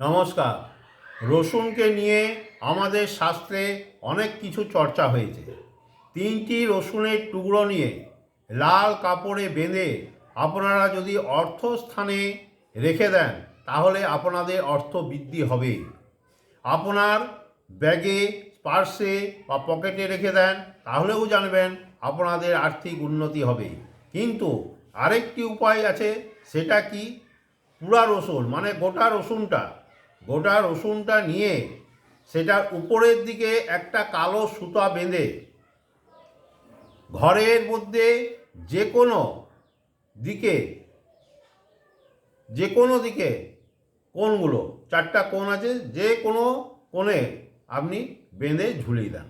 নমস্কার। রসুনকে নিয়ে আমাদের শাস্ত্রে অনেক কিছু চর্চা হয়েছে। তিনটি রসুনের টুকরো নিয়ে লাল কাপড়ে বেঁধে আপনারা যদি অর্থস্থানে রেখে দেন, তাহলে আপনাদের অর্থ বৃদ্ধি হবে। আপনার ব্যাগে, পার্সে বা পকেটে রেখে দেন, তাহলেও জানবেন আপনাদের আর্থিক উন্নতি হবে। কিন্তু আরেকটি উপায় আছে, সেটা কি? পুরা রসুন মানে গোটা রসুনটা গোটা রসুনটা নিয়ে সেটার উপরের দিকে একটা কালো সুতা বেঁধে ঘরের মধ্যে যে কোনো দিকে, যে কোনো দিকে কোণগুলো, চারটা কোণ আছে, যে কোনো কোণে আপনি বেঁধে ঝুলিয়ে দেন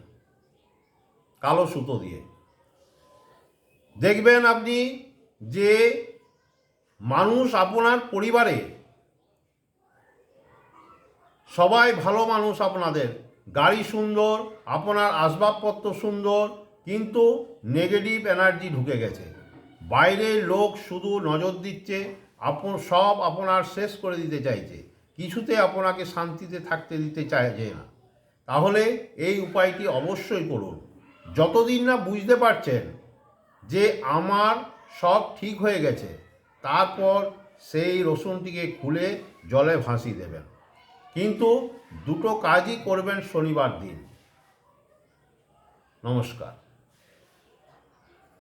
কালো সুতো দিয়ে। দেখবেন আপনি যে মানুষ আপনার পরিবারে সবাই ভালো মানুষ আপনাদের। গাড়ি সুন্দর, আপনার আসবাবপত্র সুন্দর, কিন্তু নেগেটিভ এনার্জি ঢুকে গেছে। বাইরের লোক শুধু নজর দিচ্ছে, আপন, সব আপনার শেষ করে দিতে চাইছে। কিছুতে আপনাকে শান্তিতে থাকতে দিতে চাইছে না। তাহলে এই উপায়টি অবশ্যই করুন। যতদিন না বুঝতে পারছেন যে আমার সব ঠিক হয়ে গেছে, তারপর সেই রসুনটিকে খুলে জলে ভাসিয়ে দেবেন। কিন্তু দুটো কাজই করবেন শনিবার দিন। নমস্কার।